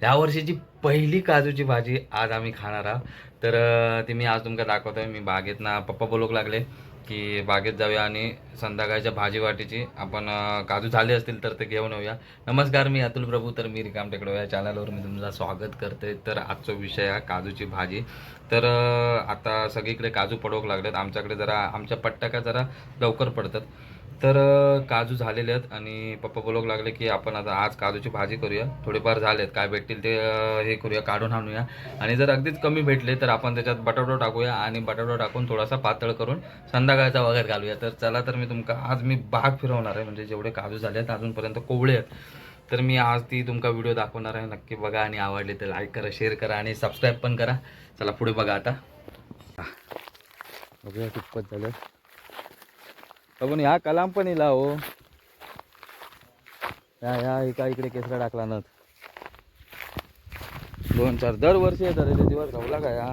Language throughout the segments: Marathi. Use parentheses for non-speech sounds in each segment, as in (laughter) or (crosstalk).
ह्या वर्षीची पहिली काजूची भाजी आज आम्ही खाणार आहोत. तर ती मी आज तुमका दाखवतोय. मी बागेत ना पप्पा बोलूक लागले की बागेत जाऊया आणि संध्याकाळच्या भाजी वाटीची आपण काजू झाले असतील तर ते घेऊन येऊया. नमस्कार मी अतुल प्रभू. तर मी रिकाम टेकडो या चॅनलवर मी तुमचं स्वागत करते तर आजचा विषय आहे काजूची भाजी. तर आता सगळीकडे काजू पडवक लागलेत. आमच्याकडे जरा आमच्या पट्ट्या जरा लवकर पडतात. तर काजू झालेले आहेत आणि पप्पा बोलूक लागले की आपण आता आज काजूची भाजी करूया. थोडेफार झाले आहेत काय भेटतील ते हे करूया काढून आणूया. आणि जर अगदीच कमी भेटले तर आपण त्याच्यात बटाटो टाकूया आणि बटाटो टाकून थोडासा पातळ करून संध्याकाळचा वगैरे घालूया. तर चला तर मी तुमका आज मी बाग फिरवणार आहे. म्हणजे जेवढे काजू झाले आहेत अजूनपर्यंत कोवळे आहेत. तर मी आज ती तुमका व्हिडिओ दाखवणार आहे. नक्की बघा आणि आवडले तर लाईक करा शेअर करा आणि सबस्क्राईब पण करा. चला पुढे बघा आता. बघूया कितपत झालं. पण ह्या कलाम पण इला हो. ह्या ह्या एका इकडे केसरा टाकला ना दोन चार दरवर्षी येतात रे दिवस राहला का या?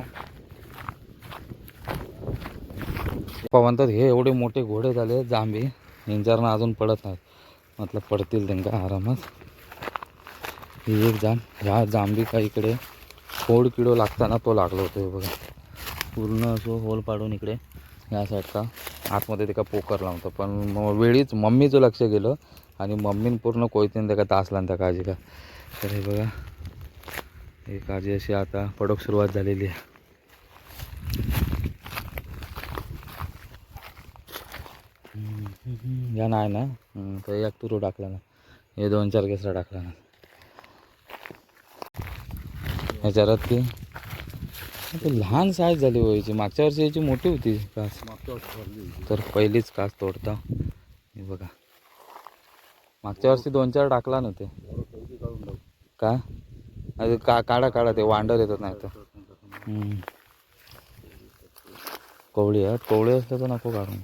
म्हणतात हे एवढे मोठे घोडे झाले जांबी यांच्यावरनं अजून पडत नाहीत. मतलब पडतील त्यांना आरामात. ही एक जाम ह्या जांबी का इकडे फोड किडो लागताना तो लागलो होतो बघा. पूर्ण असो होल पाडून इकडे ह्या साईडचा आतमध्ये त्याका पोकर लावतो. पण मग वेळीच मम्मीचं लक्ष गेलं आणि मम्मीनं पूर्ण कोयतीन त्याका तासला त्या काळजी का तर हे बघा ही काळजी अशी आता पडोक सुरुवात झालेली आहे. या नाही ना? तर एक तुरू टाकला ना. हे दोन चार केसरा टाकला ना. ह्याच्यात ती लहान साईज झाली व्हायची मागच्या वर्षी याची मोठी होती कास तर पहिलीच कास तोडता. हे बघा. मागच्या वर्षी दोन चार टाकला ना ते. का? अरे का काढा काढा ते वांडर येतात नाही तर. कोवळी आहेत कोवळे असलं तर नको काढून.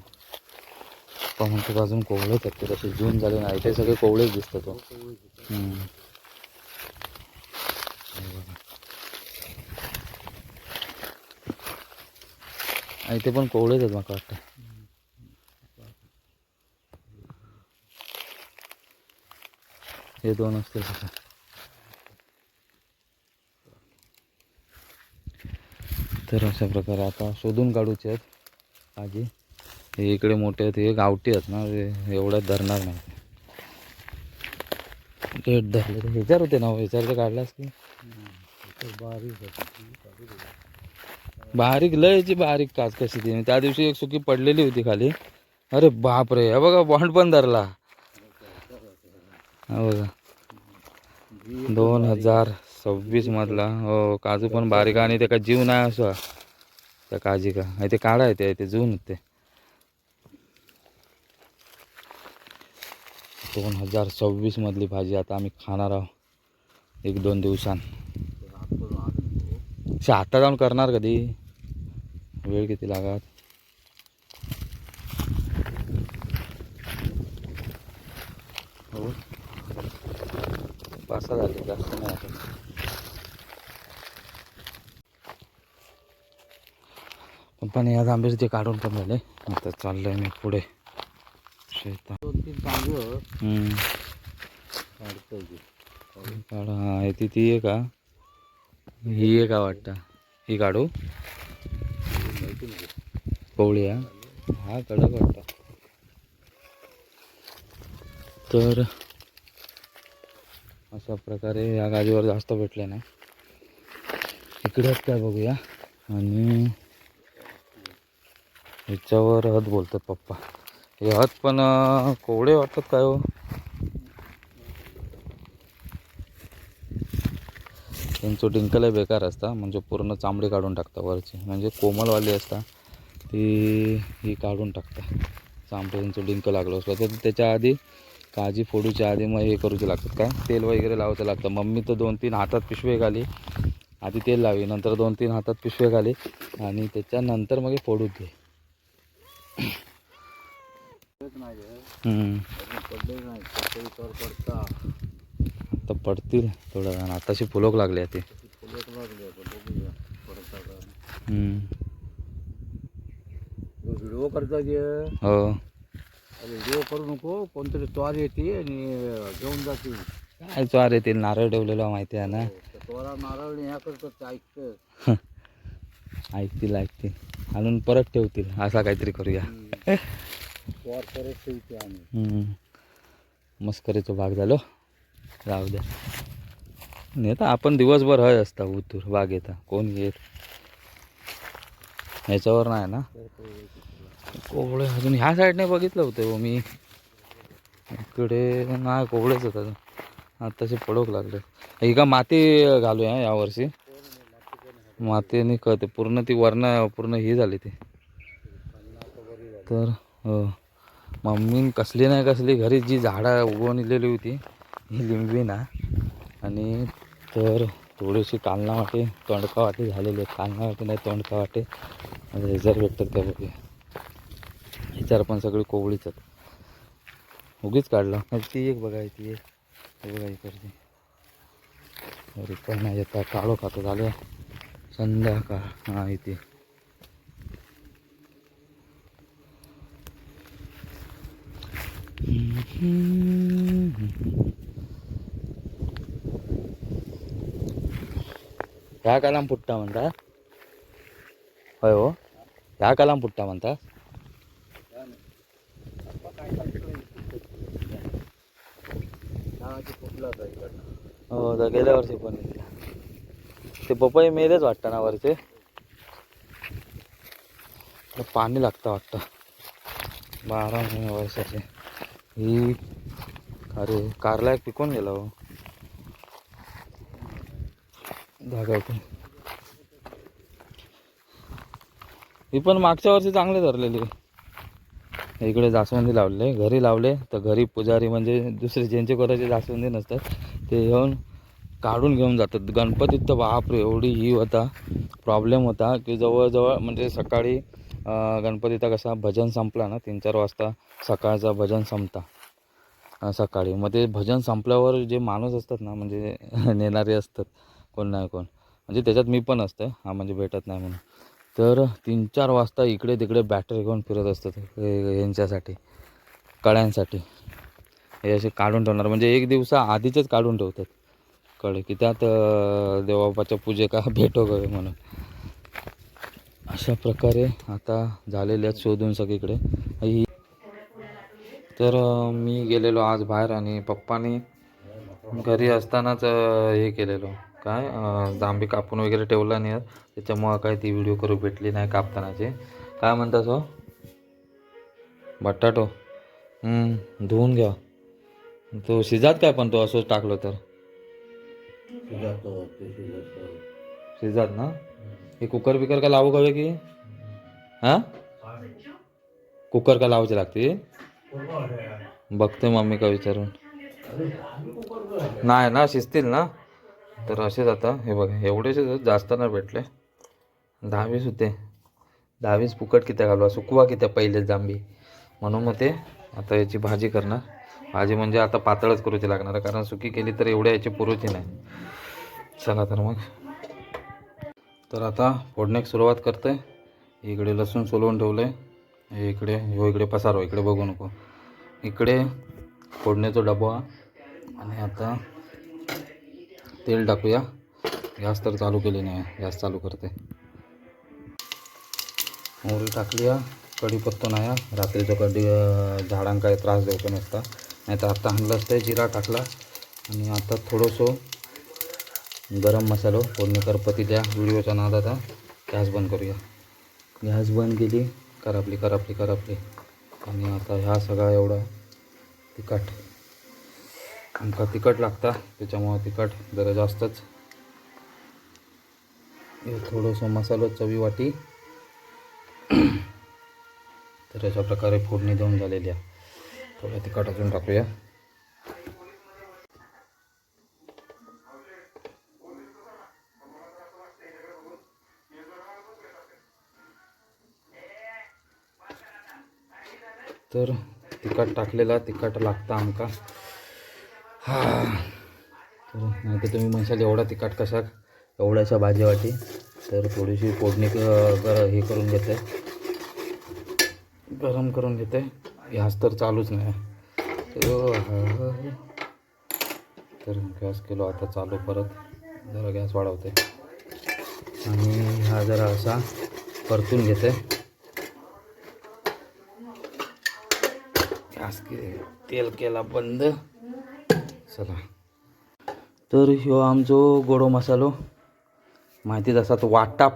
पण म्हणतो अजून कोवळेच आहेत ते तसे जून झाले नाही ते सगळे कोवळेच दिसतात तो हम्म. हे बघा. आणि ते पण कोवळेच आहेत मला वाटतं. हे दोन असतील तर अशा प्रकारे आता शोधून काढूचे आहेत. आजी हे इकडे मोठे आहेत हे गावठी आहेत ना हे एवढ्यात धरणार नाही. डेट धरले तर ह्याच्यावर होते ना हो, ह्याच्यावर तर काढलास की? बारीक बारीक लयची बारीक काच कशी ती. त्या दिवशी एक सुकी पडलेली होती खाली. अरे बाप रे हे बघा बॉन्ड पण धरला. बघा. दोन हजार सव्वीस मधला. हो काजू पण बारीक आणि त्याका जीव नाही असं. त्या काजी का ते काढा येते ते जून ते. दोन हजार सव्वीस मधली भाजी आता आम्ही खाणार आहोत. एक दोन दिवसां आता जाऊन करणार कधी? वेळ किती लागत? हो. पासा झाली जास्त नाही आता. पप्पाने या आंबेच ते काढून पण झाले. आता चाललंय मी पुढे. शेतात. दोन तीन तांदूळ काढ. हा ती ती आहे का ही आहे का वाटतं ही काढू. कोवळी हा हा कडक वाटतं. तर अशा प्रकारे या गाडीवर जास्त भेटले नाही. इकडेच काय बघूया. आणि ह्याच्यावर हद बोलतात पप्पा. हे हद पण कोवळे वाटतात काय हो? त्यांचं डिंकलही बेकार असता म्हणजे पूर्ण चांबडी काढून टाकता वरची. म्हणजे कोमलवाली असता. ते ही काढून टाकता. चांबडी डिंक लागलं असलं तर त्याच्या आधी काजी फोडूच्या आधी मग हे करूचे लागतात. काय? तेल वगैरे लावायचं लागतं. मम्मी तर दोन तीन हातात पिशवे घाली. आधी तेल लावी नंतर दोन तीन हातात पिशवे घाली आणि त्याच्यानंतर मग हे फोडू दे आता पडतील थोडं वेळानं. आताशी फुलोक लागले ते. व्हिडिओ करता जे. हो. व्हिडिओ करू नको कोणतरी स्वार येते आणि घेऊन जाते. काय चार येतील नारळ ठेवलेला माहिती आहे ना? हो, पोरा नारळ ह्या ते ऐकतं. (laughs) ऐकतील ऐकतील. आणून परत ठेवतील असा काहीतरी करूया. पोर परत ठेवते आम्ही. हम्म. मस्करीचा भाग झालो. जाऊ द्या नाही तर आपण दिवसभर हय असता उतूर बाग येता. कोण येत ह्याच्यावर नाही ना? कोवळे अजून ह्या साईडने बघितलं होतं हो मी. इकडे नाही कोवळेच होतं आत्ताशी पडोक लागले. ही का माती घालूया यावर्षी मातीने कळते पूर्ण ती वर्ण पूर्ण ही झाली ती. तर हो. मम्मीन कसली नाही कसली घरी जी झाडं उगवलेली होती ही लिंबी ना. आणि तर थोडीशी कालना वाटे तोंडका वाटे झालेली आहे. कालना वाटे नाही तोंडका वाटे रिझर्व भेटतात त्या ह्याच्यावर पण सगळी कोवळीच आहेत. उगीच काढलं. ती एक बघा ती एक. बघा इकडची अरे पण नाही येतात काळो खातो झालं. संध्याकाळ. हा इथे. ह्या कालाम पुट्टा म्हणता? होय हो. ह्या कालाम पुट्टा म्हणता? फुटला होता इकडनं हो तर गेल्या वर्षी पण. ते पपई मेलेच वाटतं ना वरचे? तर पाणी लागतं वाटतं. बारा महिने वर्षाचे. ही अरे कारला एक पिकून गेला हो. धागा ही पण मागच्या वर्षी चांगले धरलेली. इकडे जास्वंदी लावले. घरी लावले. तर घरी पुजारी म्हणजे दुसरे ज्यांचे करायचे जास्वंदी नसतात ते येऊन काढून घेऊन जातात. गणपतीत तर बापरे एवढी ही होता प्रॉब्लेम होता की जवळजवळ म्हणजे सकाळी गणपतीचा कसा भजन संपला ना तीन चार वाजता सकाळचा भजन संपता. सकाळी. मग ते भजन संपल्यावर जे माणूस असतात ना म्हणजे (laughs) नेणारे असतात कोण नाही कोण. म्हणजे त्याच्यात मी पण असतं हा म्हणजे भेटत नाही म्हणून. तर तीन चार वाजता इकडे तिकडे बॅटरी घेऊन फिरत असतात यांच्यासाठी कळ्यांसाठी. हे असे काढून ठेवणार म्हणजे एक दिवसा आधीचेच काढून ठेवतात. कळे की त्यात देवाबाच्या पूजे का (laughs) भेटो गवे म्हणून. अशा प्रकारे आता झालेले आहेत शोधून सगळीकडे. ही तर मी गेलेलो आज बाहेर आणि पप्पानी घरी असतानाच हे केलेलो. काय जांभी कापून वगैरे ठेवला नाही त्याच्यामुळं काय ती व्हिडिओ करू भेटली नाही कापतानाची. काय म्हणतास हो? बटाटो. धुवून घ्या. तो शिजात काय पण तो असंच टाकलं तर. शिजातो ना? हे कुकर बिकर का लावू कवे की? हां? कुकर का लावायची लागते? बघते मम्मी का विचारून. नाही ना शिजतील ना? तर असेच आता हे बघा एवढेच जास्त नाही भेटले दहावीस होते. दहावीस फुकट कित्या घालवा सुकवा कित्या पहिले जांबी म्हणून मग ते आता याची भाजी करणार. भाजी म्हणजे आता पातळच करूची लागणार कारण सुकी केली तर एवढ्या याची पुरूची नाही. चला तर मग. तर आता फोडण्याक सुरुवात करते इकडे लसूण सोलवून ठेवलं आहे इकडे हो इकडे पसारो इकडे बघू नको. इकडे फोडण्याचा डबा आणि आता तेल टाकूया. गॅस तर चालू केली नाही. गॅस चालू करते. मोहरी टाकलीया आहे. कढीपत्तो नाही आहे. रात्रीचं कढी अं, त्रास द्यायचा नसता. नाही तर आत्ता आणलं असतं जिरा टाकला. आणि आता थोडंसं गरम मसालो फोडणी करपती द्या. व्हिडिओच्या नादात आता गॅस बंद करूया. गॅस बंद केली. करापली करापली करापली. आणि आता ह्या सगळा एवढा तिखट. आमका तिखट लागता त्याच्यामुळं तिखट जरा जास्तच. हे थोडंसं मसालो चवी वाटी. तर अशा प्रकारे फोडणी देऊन झालेली आहे. थोडं तिखट अजून टाकूया. तर तिखट टाकलेला तिखट लागता आमका. हा. तर नाही तर तुम्ही म्हणशाल एवढा तिखट कशाक एवढ्याशा भाजी भाजीवाटी तर थोडीशी फोडणी गर हे करून घेते. गरम करून घेते. गॅस तर चालूच नाही. तर गॅस केलो आता चालू परत. जरा गॅस वाढवते. आणि हा जरा असा परतून घेते. गॅस के तेल केला बंद. चला. तर ह्यो आमचो गोडो मसालो. माहितीच असा तो वाटाप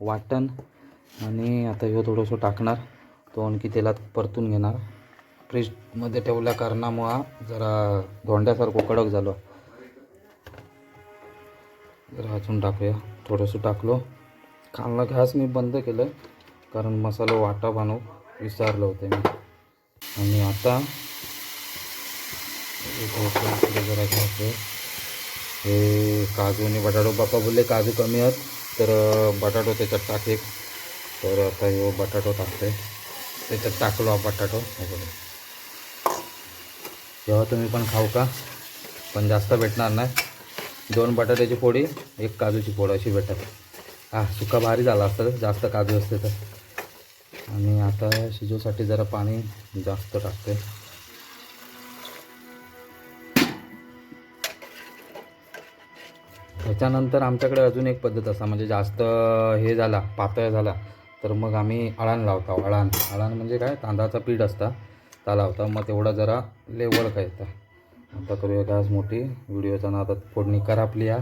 वाटण. आणि आता ह्यो थोडंसं टाकणार. तो आणखी तेलात परतून घेणार. फ्रीजमध्ये ठेवल्या कारणामुळं जरा धोंड्यासारखं कडक झालो. जरा अजून टाकूया. थोडंसं टाकलो. खालला घास मी बंद केलं. कारण मसाला वाटा बनवू विसरलं होते मी. आणि आता इकडे जरा घ्यायचं हे काजू आणि बटाटो बाप्पा बोलले काजू कमी आहेत तर बटाटो त्याच्यात टाक एक। तर आता हे बटाटो टाकते त्याच्यात टाकलो हा बटाटो हो हे तेव्हा तुम्ही पण खाऊ का पण जास्त भेटणार नाही। दोन बटाट्याची पोळी एक काजूची पोळी अशी भेटत हा सुका भारी झाला असतं जास्त काजू असते तर। आणि आता शिजूसाठी जरा पाणी जास्त टाकते। त्याच्यानंतर आमच्याकडे अजून एक पद्धत असा म्हणजे जास्त हे झाला पातळ झाला तर मग आम्ही अळण लावतो अळण. अळण म्हणजे काय? तांदळाचा पीठ असता ता लावता. मग तेवढा जरा लेवल खायचा. आता करूया गॅस मोठी. व्हिडिओचा ना आता फोडणी कर आपली या.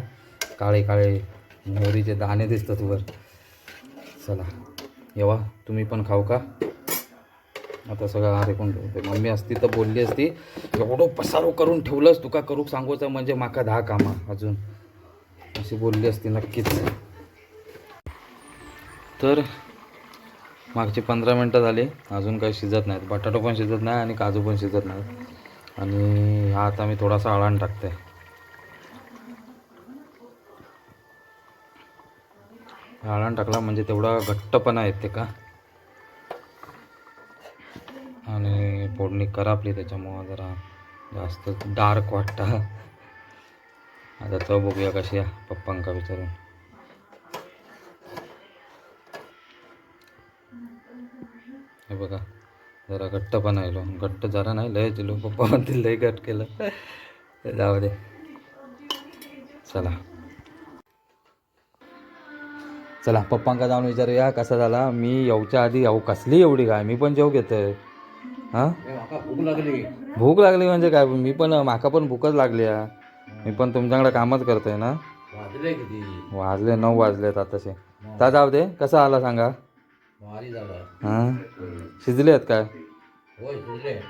काळे काळे मोहरीचे दाणे दिसतात वर. चला. येवा. तुम्ही पण खाऊ का? आता सगळं अरे कोण ठेवते मम्मी असती तर बोलली असती एवढं पसारो करून ठेवलंस तुका करूक सांगूचं म्हणजे माका दहा कामं अजून. अशी बोलली असती नक्कीच. तर मागची पंधरा मिनटं झाली. अजून काही शिजत नाहीत. बटाटो पण शिजत नाही आणि काजू पण शिजत नाहीत. आणि हा आता मी थोडासा अळण टाकते. अळण टाकला म्हणजे तेवढा घट्टपणा येते का? आणि फोडणी करा आपली त्याच्यामुळं जरा जास्त डार्क वाटतं. आता चव बघूया कशी पप्पांका विचारून. हे बघा जरा घट्ट पण आलो घट्ट जरा नाही लय दिलो पप्पा म्हणतील लय घट केलं. जाऊ दे. चला. चला पप्पांका जाऊन विचारूया कसा झाला. मी येऊच्या आधी येऊ कसली एवढी काय मी पण जेव घेतोय. हां? भूक लागली. भूक लागली म्हणजे काय? मी पण माका पण भूकच लागली आहे. मी पण तुमच्याकडे कामच करतोय ना. वाजले किती? वाजले नऊ वाजलेत आताशे. ता जाऊ दे कसा आला सांगा? भारी झाला. हां? शिजले आहेत काय? होय शिजले.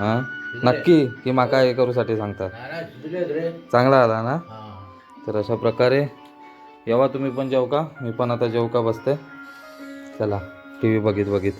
हां? नक्की की माका हे करूसाठी सांगता? नाही नाही, शिजले रे. चांगला आला ना? हा. तर अशा प्रकारे येवा तुम्ही पण जेव का मी पण आता जेव का बसते. चला टी व्ही बघित बघित.